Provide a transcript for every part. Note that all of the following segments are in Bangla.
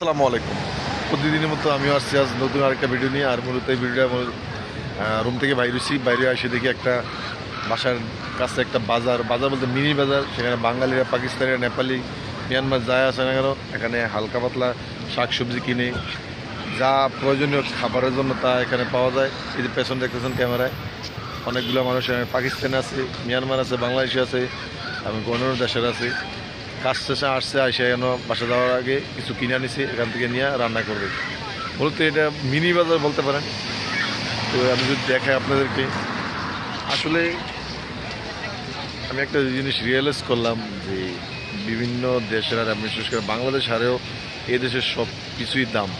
আসসালামু আলাইকুম। প্রতিদিনের মতো আমিও আসছি আজ নতুন আরেকটা ভিডিও নিয়ে, আর মূলত এই ভিডিওটা আমার রুম থেকে বাইরে হচ্ছি বাইরে এসে দেখি একটা বাসার কাছে একটা বাজার বাজার বলতে মিনি বাজার, সেখানে বাঙালিরা, পাকিস্তানিরা, নেপালি, মিয়ানমার যায় আসে না কেন, এখানে হালকা পাতলা শাক সবজি কিনে, যা প্রয়োজনীয় খাবারের জন্য তা এখানে পাওয়া যায়। এই যে পেছন দেখতেছেন ক্যামেরায়, অনেকগুলো মানুষ পাকিস্তানে আছে, মিয়ানমার আছে, বাংলাদেশে আছে, এবং অন্যান্য দেশের আছে। কাজ শেষে আসছে আসে যেন বাসা যাওয়ার আগে কিছু কিনে আনিছে, এখান থেকে নিয়ে রান্না করবে। মূলত এটা মিনি বাজার বলতে পারেন। তো আমি যদি দেখাই আপনাদেরকে, আসলে আমি একটা জিনিস রিয়েলাইজ করলাম যে বিভিন্ন দেশের আর বিশেষ করে বাংলাদেশ হারেও এ দেশের সব কিছুই দাম।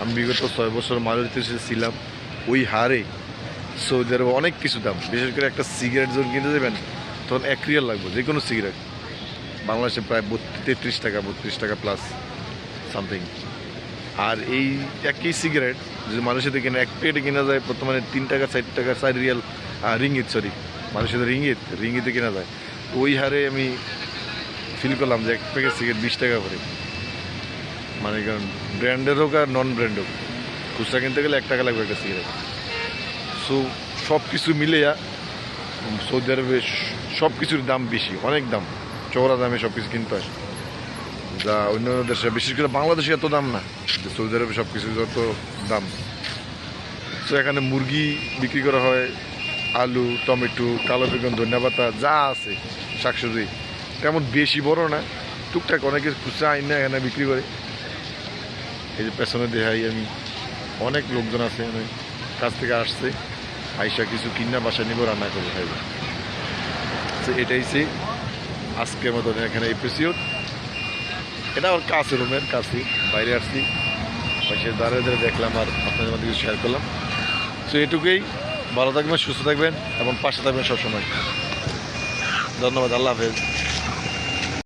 আমি বিগত ছয় বছর মালয়েশিয়াতে ছিলাম, ওই হারে সৌদি আরবে অনেক কিছু দাম। বিশেষ করে একটা সিগারেট যখন কিনতে দেবেন তখন এক রিয়াল লাগবে যে কোনো সিগারেট। বাংলাদেশে প্রায় তেত্রিশ টাকা, বত্রিশ টাকা প্লাস সামথিং আর এই একই সিগারেট যদি মানুষের কিনে এক প্লেটে কেনা যায় বর্তমানে তিন টাকা, চার টাকা, চার রিয়াল রিঙ্গিত সরি মানুষের রিঙ্গিত রিঙ্গিতে কেনা যায়। ওই হারে আমি ফিল করলাম যে এক প্যাকেট সিগারেট বিশ টাকা করে। মানে কারণ ব্র্যান্ডের হোক আর নন ব্র্যান্ড হোক, খুচরা কিনতে গেলে এক টাকা লাগবে একটা সিগারেট সো সব কিছু মিলে সৌদি আরবে সব কিছুর দাম বেশি, অনেক দাম। চওড়া দামে সব কিছু কিনতে হয়। যা অন্য অন্য দেশে, বিশেষ করে বাংলাদেশে এত দাম না। সৌদি আরবে সব কিছু যত দাম। তো এখানে মুরগি বিক্রি করা হয়, আলু, টমেটো, কালো বেগুন ধনিয়া পাতা যা আছে, শাকসবজি। তেমন বেশি বড় না, টুকটাক অনেকে খুচরা আইন এখানে বিক্রি করে। এই যে পেছনে দেখাই আমি, অনেক লোকজন আছে, আমি কাছ থেকে আসছে, আইসা কিছু কিনা বাসা নিব, রান্না করে খাইবে। তো এটাই সে আজকের মতন এখানে এপিসিওড এটা আমার কাছে রুমের কাছে, বাইরে আসছি। পাশে দাঁড়িয়ে দাঁড়িয়ে দেখলাম আর আপনাদের মধ্যে কিছু শেয়ার করলাম। তো এটুকুই। ভালো থাকবেন, সুস্থ থাকবেন এবং পাশে থাকবেন সবসময়। ধন্যবাদ, আল্লাহ হাফেজ।